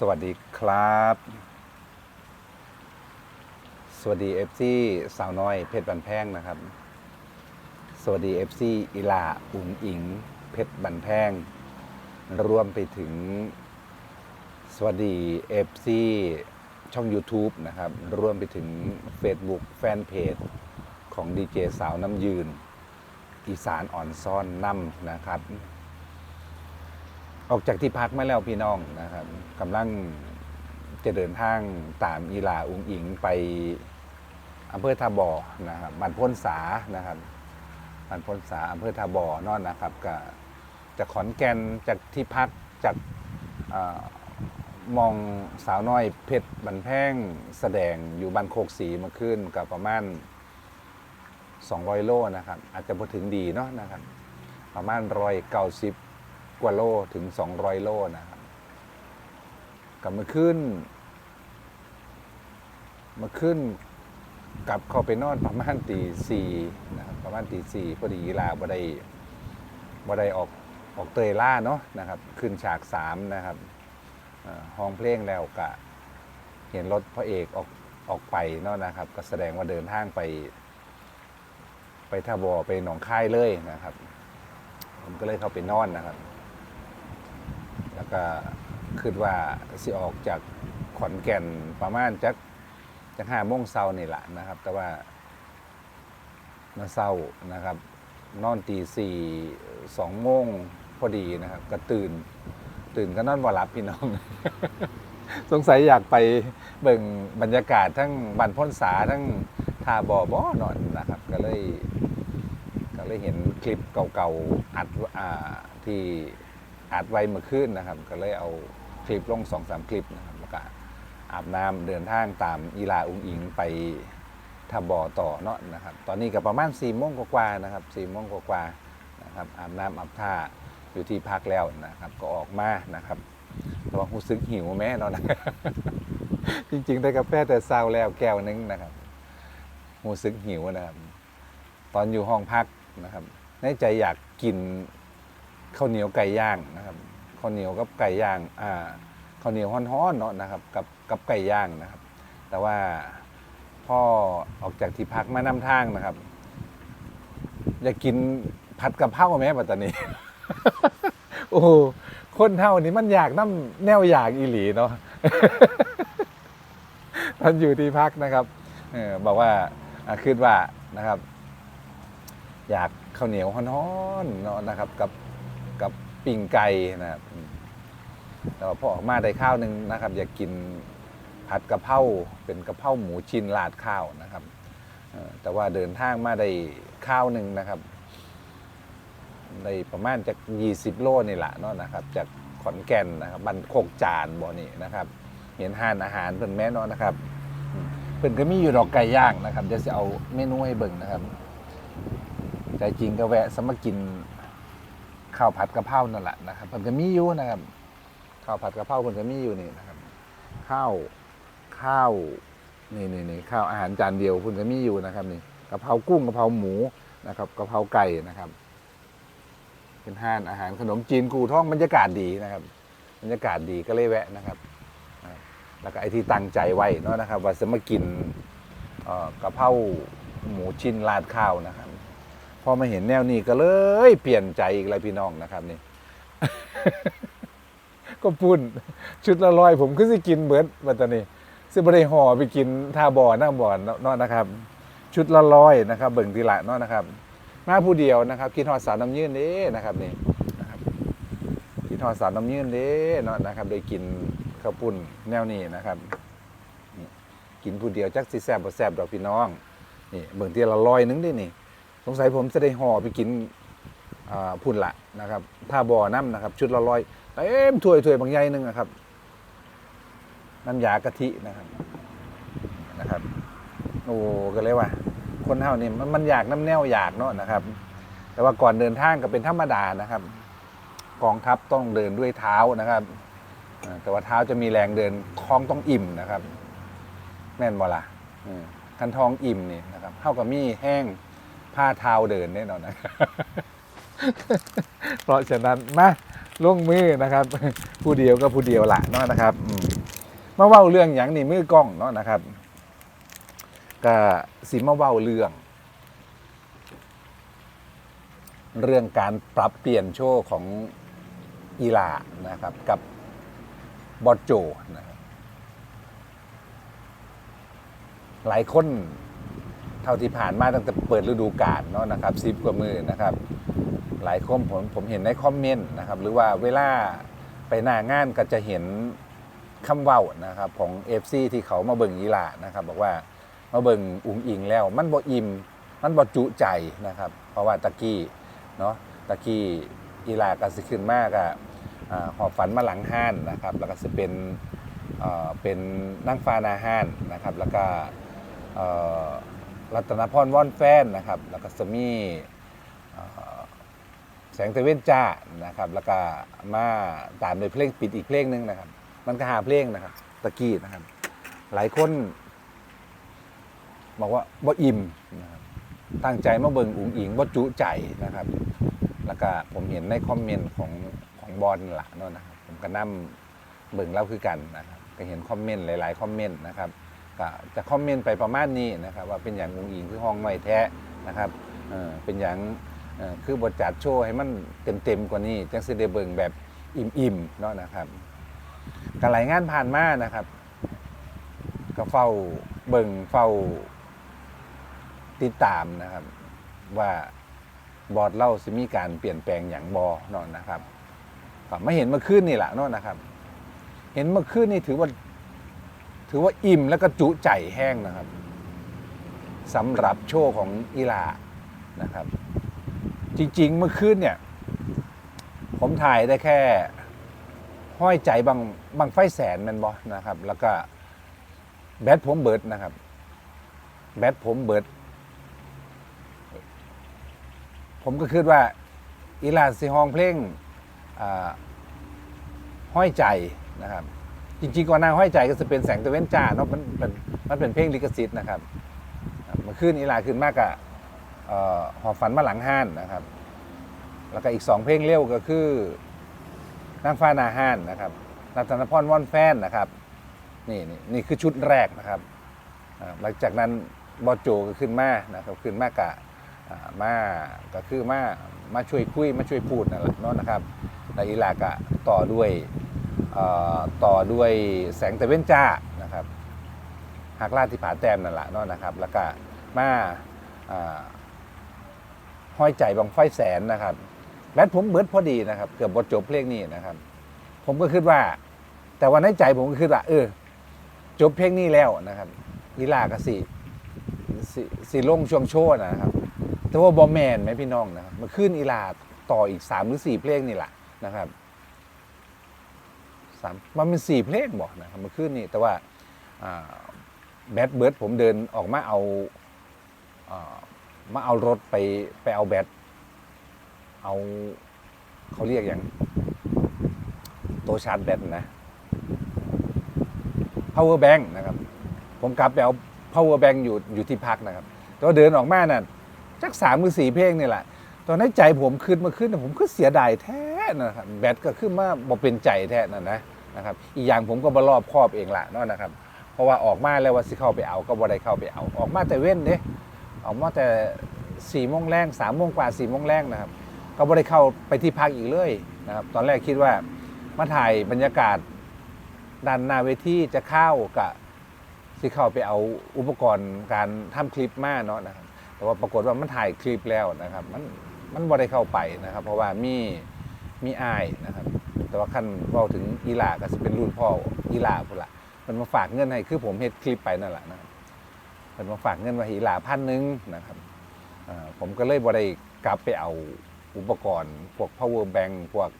สวัสดีครับ สวัสดีเอฟซีสาวน้อยเพชรบันแพงนะครับ สวัสดีเอฟซีอิลาอุ๋งอิง เพชรบันแพงรวมไปถึง สวัสดีเอฟซีช่อง YouTube นะครับ รวมไปถึง Facebook แฟนเพจของดีเจสาวน้ำยืน อีสานอ่อนซ่อนน้ำนะครับ ออกจากที่พักมาแล้วพี่น้องนะครับกำลังจะเดินทางตามอีลาอุงอิงไปอำเภอทาบอนะครับบ้านพ้นสานะครับบ้านพ้นสาอำเภอทาบอนอนนะครับก็จากขอนแก่นจากที่พักจากอมองสาวน้อยเพชรบันแพงแสดงอยู่บ้านโคกสีมาขึ้นกับประมาณ 200 โลนะครับ อาจจะพอถึงดีเนาะนะครับ ประมาณร้อยเก้าสิบ กว่าโลถึง 200 โลนะครับกลับมาขึ้น มาขึ้นกลับเข้าไปนอนประมาณตีสี่นะครับประมาณตีสี่พอดีลาบ่ได้บ่ได้ออกออกเตยล่าเนาะนะครับ ขึ้นฉากสามนะครับห้องเพลงแล้วก็เห็นรถพระเอกออกออกไปเนาะนะครับ ก็แสดงว่าเดินทางไป ไปท่าบอไปหนองคายเลยนะครับ ผมก็เลยเข้าไปนอนนะครับ แล้วก็คิดว่าสิออกจากขอนแก่นประมาณจักจักห้าโมงเช้านี่แหละนะครับ แต่ว่ามาเช้านะครับ นอนตีสี่สองโมงพอดีนะครับ ก็ตื่น ตื่นก็นอนบ่หลับพี่น้อง สงสัยอยากไปเบิ่งบรรยากาศทั้งบันพ้นสาทั้งทาบอบ่อนอนนะครับ ก็เลย ก็เลยเห็นคลิปเก่าๆอัดที่ อาที่อัดไวมื่อคืนนะครับ ก็เลยเอาคลิปลงสองสามคลิปนะครับแล้วก็อาบน้ำเดินทางตามอีลาอุงอิงไปทับบ่อต่อเนาะนะครับ ตอนนี้ก็ประมาณ4ี่โมงกว่าๆนะครับ4ี่โมงกว่าๆนะครับอาบน้ำอาบท่าอยู่ที่พักแล้วนะครับ ก็ออกมานะครับแต่ว่ารู้สึกหิวแม่เนาะนะจริงๆได้กาแฟแต่เช้าแล้วแก้วนึงนะครับรู้สึกหิวนะครับ ตอนอยู่ห้องพักนะครับในใจอยากกิน ข้าวเหนียวไก่ย่างนะครับข้าวเหนียวกับไก่ย่างอ่าข้าวเหนียวฮ้อนๆเนาะนะครับกับกับไก่ย่างนะครับ แต่ว่าพ่อออกจากที่พักมานำทางนะครับ อยากกินผัดกะเพราไหมปัตตานีโอ้คนเท่านี้มันอยากน้ำแนวอยากอีหลีเนาะตอนอยู่ที่พักนะครับเออบอกว่าอ่าคิดว่านะครับ อยากข้าวเหนียวฮ้อนๆเนาะนะครับ กับ กับปิ้งไก่นะครับแต่ว่าพอออกมาได้ข้าวหนึ่งนะครับ อยากกินผัดกะเพราเป็นกะเพราหมูชิ้นราดข้าวนะครับแต่ว่าเดินทางมาได้ข้าวหนึ่งนะครับได้ประมาณจาก 20 โลนี่แหละเนาะนะครับ จากขอนแก่นนะครับบันโคกจานบ่อนี่นะครับ เห็นห้านอาหารเพิ่นแม่นาะนะครับเพิ่นก็มีอยู่ดอกไก่ย่างนะครับเดี๋ยวจะเอาเมนูให้เบิ่งนะครับใจจริงก็แวะสมากิน ข้าวผัดกะเพรานั่นแหละนะครับมันก็มีอยู่นะครับข้าวผัดกะเพรามันก็มีอยู่นี่นะครับข้าวข้าวนี่นี่นี่ข้าวอาหารจานเดียวคุณก็มีอยู่นะครับ นี่กะเพรากุ้งกะเพราหมูนะครับกะเพราไก่นะครับ เป็นห้านอาหารขนมจีนกูท่องบรรยากาศดีนะครับ บรรยากาศดีก็เลยแวะนะครับ แล้วก็ไอที่ตั้งใจไว้เนาะนะครับ ว่าจะมากินกะเพราหมูชิ้นราดข้าวนะครับ อมาเห็นแนวนี้ก็เลย เปลี่ยนใจอีกแล้วพี่น้องนะครับนี่ ก็ปุ่นชุดละร้อยผมก็สิกินเบิร์ดบัตตานีซึ่งบริห่อไปกินท่าบ่อหน้าบ่อนเนาะนะครับ ชุดละร้อยนะครับ เบิ่งทีละเนาะนะครับมาผู้เดียวนะครับกินทอดสาวน้ำยืนเด้นะครับนี่นะครับกินทอดสาวน้ำยืนเด้เนาะนะครับ ได้กินข้าวปุ้นแนวนี้นะครับกินผู้เดียวจักสิแซบบ่แซบดอกพี่น้องนี่เบิ่งทีละร้อยหนึงดินี่ สงสัยผมจะได้ห่อไปกินพุ่นละนะครับ ถ้าบ่อน้ำนะครับ ชุดละร้อยเต็มถ้วยถ้วยบางใหญ่หนึงนะครับ น้ำยากะทินะครับนะครับ โอ้ก็เลยว่า คนเท่านี่มันอยากน้ำแนวอยากเนาะนะครับ แต่ว่าก่อนเดินทางก็เป็นธรรมดานะครับ กองทัพต้องเดินด้วยเท้านะครับแต่ว่าเท้าจะมีแรงเดินคล้องต้องอิ่มนะครับ แม่นบ่ละอืมคันทองอิ่มนี่นะครับเท่ากับมีแห้ง ผ้าเท้าเดินแน่นอนนะ เพราะฉะนั้นมาลงมือนะครับ ผู้เดียวก็ผู้เดียวละเนาะนะครับมาเว้าเรื่องอย่างนี่มือกล้องเนาะนะครับก็สิมาเว้าเรื่อง เรื่องการปรับเปลี่ยนโชว์ของอีลานะครับ กับบอสโจนะครับหลายคน เท่าที่ผ่านมาตั้งแต่เปิดฤดูกาลเนาะนะครับซิบกว่ามือนะครับ หลายคนผมผมเห็นในคอมเมนต์นะครับหรือว่าเวลาไปหน้างานก็จะเห็นคำเว้านะครับของ FC ที่เขามาเบิ่งอีลานะครับ บอกว่ามาเบิ่งอุงอิงแล้ว มันบ่อิ่มมันบ่จุใจนะครับ เพราะว่าตะกี้เนาะตะกี้อีลาก็สิขึ้นมากอะอ่าหอบฝันมาหลังห้านนะครับ แล้วก็จะเป็นเป็นนั่งฟานาห้านนะครับ แล้วก็ รัตนพรว่อนแฟนนะครับ แล้วก็จะมีแสงตะเวนจ้านะครับ แล้วก็มาตามด้วยเพลงปิดอีกเพลงหนึ่งนะครับ มันก็หาเพลงนะครับ ตะกี้นะครับ หลายคนบอกว่าบ่อิ่มนะครับตั้งใจมาเบิ่งอุ๋งอิงบ่จุใจนะครับ แล้วก็ผมเห็นในคอมเมนต์ของของบอลละเนาะนะครับ ผมก็นํเบิ่งเล่าคือกันนะครับก็เห็นคอมเมนต์หลาย ๆ คอมเมนต์นะครับ ก็จะคอมเมนต์ไปประมาณนี้นะครับว่าเป็นอย่างองอิงคือห้องไม่แท้นะครับเออเป็นอย่างเออคือบทจัดโชว์ให้มันเต็มๆกว่านี้จังสิได้เบิ่งแบบอิ่มๆเนาะนะครับการหลายงานผ่านมานะครับ ก็เฝ้าเบิ่งเฝ้าติดตามนะครับ ว่าบอร์ดเล่าสิมีการเปลี่ยนแปลงอย่างบอเนาะนะครับก็ไม่เห็นเมื่อคืนนี่แหละเนาะนะครับ เห็นเมื่อคืนนี่ถือว่า ถือว่าอิ่มแล้วก็จุใจแห้งนะครับสำหรับโชว์ของอีลานะครับ จริงๆเมื่อคืนเนี่ย ผมถ่ายได้แค่ห้อยใจบางบางไฟแสนแมันบอนะครับ แล้วก็แบตผมเบิดนะครับ แบตผมเบิด ผมก็คิดว่าอีลาสิฮองเพลงห้อยใจนะครับ จริงๆก่อนหน้าห้อยใจก็จะเป็นแสงตะเวนจ้าเนาะมันเป็นมันเป็นเพลงลิขสิทธิ์นะครับมื่อคืนอีลาขึ้นมากอะห่อหอบฝันมาหลังห้านนะครับ แล้วก็อีกสองเพลงเร็วก็คือนางฟ้านาห้านนะครับรัตนพรว่อนแฟนนะครับนี่นี่นี่คือชุดแรกนะครับ หลังจากนั้นบอโจก็ขึ้นมานะครับขึ้นมากะมาก็คือมามาช่วยคุยมาช่วยพูดนั่นแหละเนาะนะครับแล้วอีลากะต่อด้วย ต่อด้วยแสงตะเว้นจ้านะครับหักลาดที่ผาแต้มนั่นแหละเนาะนะครับ แล้วก็มาห้อยใจบางไฟแสนนะครับแบตผมเบิดพอดีนะครับ เกือบบทจบเพลงนี้นะครับ ผมก็คิดว่า แต่วันในใจผมก็คิดว่าเออ จบเพลงนี้แล้วนะครับลีลากสิสิสิลงช่วงโชว์นะครับ แต่ว่าบอมแมนไหมพี่น้องนะครับมาขึ้นอีลาต่ออีกสามหรือสี่เพลงนี่แหละนะครับ สามมันเป็นสี่เพลงบอกนะครับมาขึ้นนี่แต่ว่าแบตเบิร์ดผมเดินออกมาเอาอามาเอารถไปไปเอาแบตเอาเขาเรียกอย่างตัวชาร์จแบตนะ power bank นะครับ ผมกลับไปเอา power bank อยู่อยู่ที่พักนะครับต่ว่าเดินออกมาน่ะจักสามมือสี่เพลงนี่แหละตอนนั้นใจผมขึ้นมาขึ้นผมก็เสียดายแท้ นะครับแบตก็ขึ้นมาบ่เป็นใจแท้นั่นนะนะครับอีกอย่างผมก็บรอบครอบเองละเนาะนะครับ เพราะว่าออกมาแล้วว่าสิเข้าไปเอาก็บ่ได้เข้าไปเอา ออกมาแต่เว้นเด้ออกมาแต่สี่โมงแรงสามโมงกว่าสี่โมงแรงนะครับ ก็ไม่ได้เข้าไปที่พักอีกเลยนะครับ ตอนแรกคิดว่ามาถ่ายบรรยากาศด้านหน้าเวทีจะเข้ากับที่เข้าไปเอาอุปกรณ์การทำคลิปมาเนาะนะครับ แต่ว่าปรากฏว่ามันถ่ายคลิปแล้วนะครับ มันมันบ่ได้เข้าไปนะครับ เพราะว่ามี มีอายนะครับ แต่ว่าขั้นเราถึงอีหลาก็จะเป็นรุ่นพ่ออีหลาพุ่นละมันมาฝากเงินให้คือผมเฮ็ดคลิปไปนั่นแหละนะครับมันมาฝากเงินไว้อีหลาพันหนึ่งนะครับผมก็เลยบ่ได้กลับไปเอาอุปกรณ์ พวก power bank พวก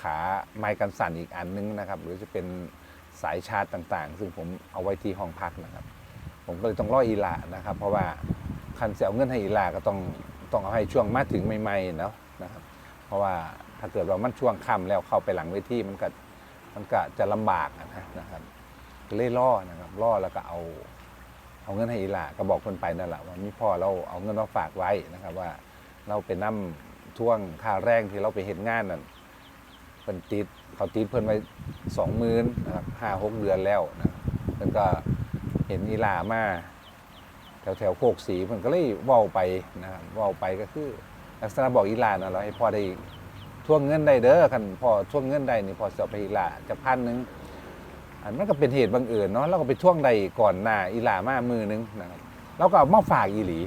ขาไม้กันสั่นอีกอันนึงนะครับ หรือจะเป็นสายชาร์จต่างๆ ซึ่งผมเอาไว้ที่ห้องพักนะครับ ผมก็เลยต้องรออีหลานะครับ เพราะว่าคันจะเอาเงินให้อีหลาก็ต้องต้องเอาให้ช่วงมาถึงใหม่ๆเนาะนะครับ เพราะว่า ถ้าเกิดว่ามันช่วงค่ำแล้วเข้าไปหลังเวทีมันก็มันก็จะลำบากนะนะครับก็เลยล่อนะครับล่อแล้วก็เอาเอาเงินให้อีหลาก็บอกคนไปนั่นแหละว่ามีพ่อเราเอาเงินมาฝากไว้นะครับว่าเราไปนั่มท่วงค่าแรงที่เราไปเห็นงานนั่นเพิ่นติดเขาติดเพิ่นไว้สองหมื่นนะครับห้าหกเดือนแล้วนะเพิ่นก็เห็นอีหลามาแถวแถวโคกสีเพิ่นก็เลยว้าไปนะครับว้าไปก็คือลักษณะบอกอีหลานะเราให้พ่อได้ ทวงเงินได้เด้อคันพ่อทวงเงินได้นี่พอจะเอาไปอีหลาจะพันหนึ่งอันมันก็เป็นเหตุบังเอิญเนาะเราก็ไปทวงได้ก่อนหน้าอีหลามามือนึงนะครับเราก็มาฝากอีหลี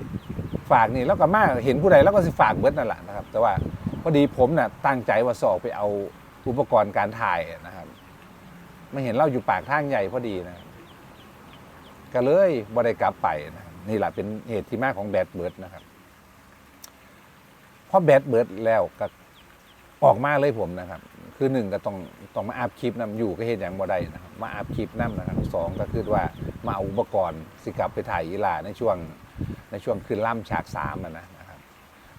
ฝากนี่แล้วก็มาเห็นผู้ใดแล้วก็สิฝากเบิดนั่นแหละนะครับ แต่ว่าพอดีผมน่ะตั้งใจว่าสอกไปเอาอุปกรณ์การถ่ายนะครับไม่เห็นเราอยู่ปากทางใหญ่พอดีนะก็เลยบ่ได้กลับไปนะนี่แหละเป็นเหตุที่มาของแบดเบิร์ดนะครับพอแบดเบิร์ดแล้วก็ ออกมาเลยผมนะครับ คือหนึ่งก็ต้องต้องมาอัพคลิปนํอยู่ก็เห็นอย่างบ่ได้นะครับมาอัพคลิปนํนะครับสองก็คือว่ามาเอาอุปกรณ์สิกลับไปถ่ายอีลาในช่วงในช่วงคืนล่ำฉากสามนะนะครับ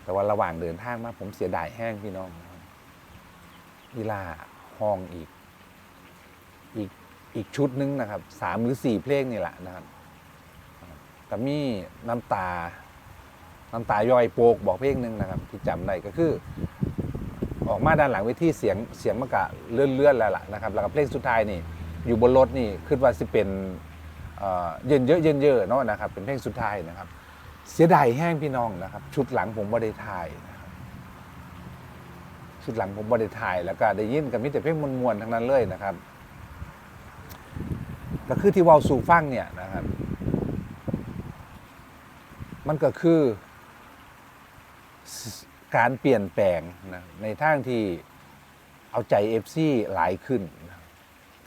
แต่ว่าระหว่างเดินทางมาผมเสียดายแห้งพี่น้องนะครับอีลาห้องอีก อีกอีกชุดหนึงนะครับสามหรือสี่เพลงนี่แหละนะครับแต่มีน้ำตาน้ำตาย่อยโปกบอกเพลงหนึ่งนะครับ ที่จำได้ก็คือ ออกมาด้านหลังเวทีเสียงเสียงมันกะเลื่อนๆแล้วล่ะนะครับแล้วก็เพลงสุดท้ายนี่อยู่บนรถนี่คิดว่าสิเป็นเย็นเยอะเย็นเยอะเนาะนะครับเป็นเพลงสุดท้ายนะครับ เสียดายแห้งพี่น้องนะครับ ชุดหลังผมบ่ได้ถ่ายนะครับชุดหลังผมบ่ได้ถ่ายแล้วก็ได้ยินกับมิแต่เพลงมวลๆทั้งนั้นเลยนะครับก็คือที่วาสู่ฟังเนี่ยนะครับ มันก็คือ การเปลี่ยนแปลงนะในทางที่เอาใจเอฟซีหลายขึ้นนะ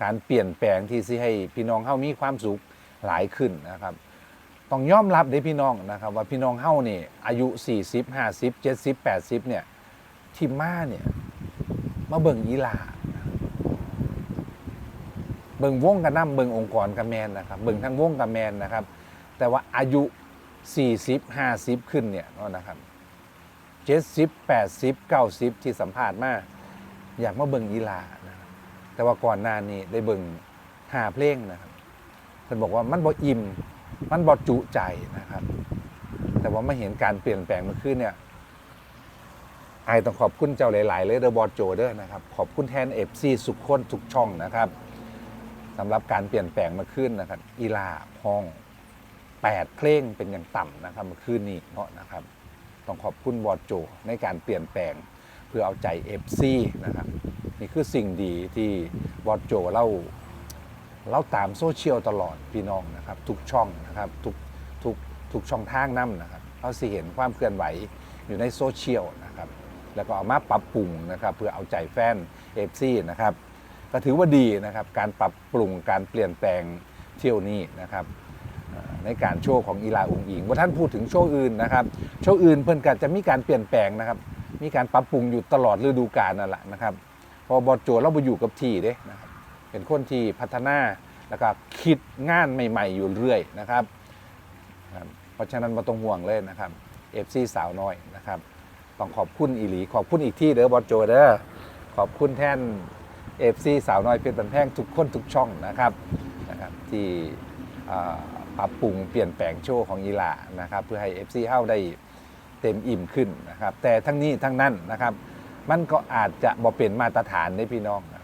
การเปลี่ยนแปลงที่สิให้พี่น้องเฮามีความสุขหลายขึ้นนะครับ ต้องยอมรับเด้พี่น้องนะครับ ว่าพี่น้องเฮานี่อายุ 40 50 70 80เนี่ยที่มาเนี่ยมาเบิ่งอีลาเบิ่งวงกันนํเบิ่งองค์กรกับแมนนะครับเบิ่งทั้งวงกับแมนนะครับ แต่ว่าอายุ 40 50 ขึ้นเนี่ยนะครับ 70 80 90 ที่สัมภาษณ์มาอยากมาเบิ่งอีลานะครับแต่ว่าก่อนหน้านี้ได้เบิ่งหาเพลงนะครับเพิ่นบอกว่ามันบ่อิ่ม มันบ่จุใจนะครับ แต่ว่ามาเห็นการเปลี่ยนแปลงเมื่อคืนเนี่ยไอต้องขอบคุณเจ้าหลายๆเลยเดอะบอสโจเด้อนะครับขอบคุณแทนเอฟซีสุขคนทุกช่องนะครับสำหรับการเปลี่ยนแปลงเมื่อคืนนะครับอีลาห้องแปดเพลงเป็นอย่างต่ำนะครับเมื่อคืนนี้เนาะนะครับ ต้องขอบคุณบอสโจในการเปลี่ยนแปลงเพื่อเอาใจเอฟซีนะครับนี่คือสิ่งดีที่บอสโจเล่าเล่าตามโซเชียลตลอดพี่น้องนะครับ ทุกช่องนะครับทุกทุกทุกช่องทางนั่นะครับเราสิเห็นความเคลื่อนไหวอยู่ในโซเชียลนะครับแล้วก็เอามาปรับปรุงนะครับเพื่อเอาใจแฟนเอฟซีนะครับก็ถือว่าดีนะครับการปรับปรุงการเปลี่ยนแปลงเที่ยวนี้นะครับ ในการโชว์ของอีลาอุงอิงว่าท่านพูดถึงโชว์อื่นนะครับ โชว์อื่นเพิ่นก็จะมีการเปลี่ยนแปลงนะครับ มีการปรับปรุงอยู่ตลอดฤดูกาลนั่นแหละนะครับพอบอสโจเราไปอยู่กับที่เด้นะครับเป็นคนที่พัฒนาแล้วก็คิดงานใหม่ ๆ อยู่เรื่อยนะครับครับเพราะฉะนั้นมาต้องห่วงเลยนะครับเอฟซีสาวน้อยนะครับต้องขอบคุณอีหลี ขอบคุณอีกที่เด้อบอสโจเด้อขอบคุณแท่นเอฟซีสาวน้อยเพชรบันแพงทุกคนทุกช่องนะครับนะครับที่อ่า ปรับปรุงเปลี่ยนแปลงโชว์ของอีลานะครับเพื่อให้ FC เฮาได้เต็มอิ่มขึ้นนะครับแต่ทั้งนี้ทั้งนั้นนะครับมันก็อาจจะบ่เป็นมาตรฐานในพี่น้องนะ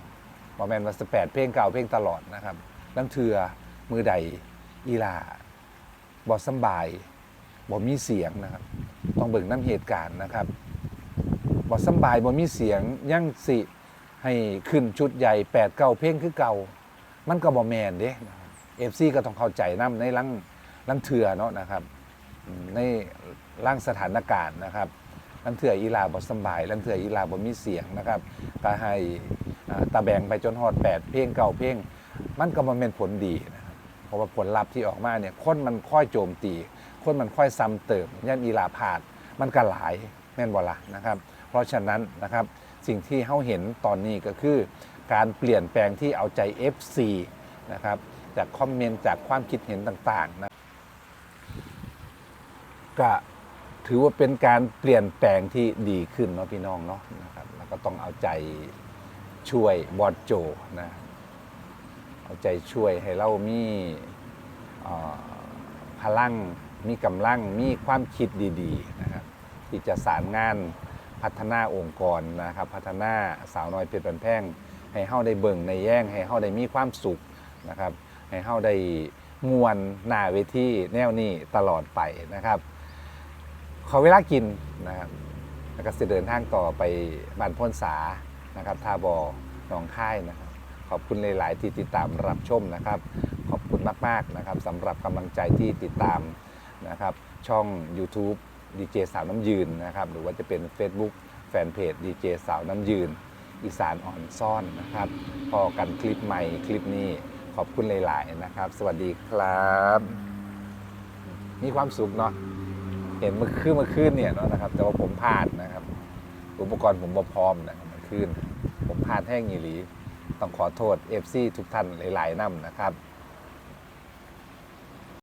บ่แมนว่าสแปดเพลงเก่าเพลงตลอดนะครับลังเทือมือใดอีลาบ่สบายบ่มีเสียงนะครับ ต้องเบิ่งน้ำเหตุการณ์นะครับบ่สบายบ่มีเสียงยั่งสิให้ขึ้นชุดใหญ่แปดเก้าเพลงคือเก่า มันก็บ่แมนเด้ เอฟซีก็ต้องเข้าใจนํในลังลังเถื่อเนาะนะครับในร่างสถานการณ์นะครับลังเถื่ออีลาบ่สบายลังเถื่ออีลาบ่มีเสียงนะครับก็ให้ตาแบงไปจนฮอดแปดเพลงเก่าเพลงมันก็บ่แม่นผลดีนะครับเพราะว่าผลลัพธ์ที่ออกมาเนี่ยคนมันค่อยโจมตี คนมันค่อยซ้ำเติมย่านอีลาพาดมันก็หลายแม่นบ่ละนะครับ เพราะฉะนั้นนะครับสิ่งที่เขาเห็นตอนนี้ก็คือ การเปลี่ยนแปลงที่เอาใจ FC นะครับ จากคอมเมนต์จากความคิดเห็นต่างๆนะก็ถือว่าเป็นการเปลี่ยนแปลงที่ดีขึ้นเนาะพี่น้องเนาะนะครับแล้วก็ต้องเอาใจช่วยบอดโจนะเอาใจช่วยให้เรามีพลังมีกำลังมีความคิดดีๆนะครับที่จะสารงานพัฒนาองค์กรนะครับพัฒนาสาวน้อยเพชรบันแพงให้เฮาได้เบิ่งในแย่งให้เฮาได้มีความสุขนะครับ ให้เฮาได้มวนหน้าเวทีแนวนี้ตลอดไปนะครับขอเวลากินนะครับแล้วก็จะเดินทางต่อไปบ้านพ้นสานะครับท่าบอหนองค่ายนะครับ ขอบคุณหลาย ๆ ที่ติดตามรับชมนะครับ ขอบคุณมาก ๆ นะครับสำหรับกำลังใจที่ติดตามนะครับ ช่อง YouTube ดีเจสาวน้ำยืนนะครับ หรือว่าจะเป็น Facebook แฟนเพจดีเจสาวน้ำยืน อีสานอ่อนซ่อนนะครับ พอกันคลิปใหม่คลิปนี้ ขอบคุณหลาย ๆ นะครับ สวัสดีครับ มีความสุขเนาะเห็นมันคืนมาคืนเนี่ยเนาะนะครับ แต่ว่าผมพลาดนะครับ อุปกรณ์ผมบ่พร้อมนะครับมาคืนผมพลาดแห้งยีหลี ต้องขอโทษเอฟซีทุกท่านหลาย ๆน้ำนะครับ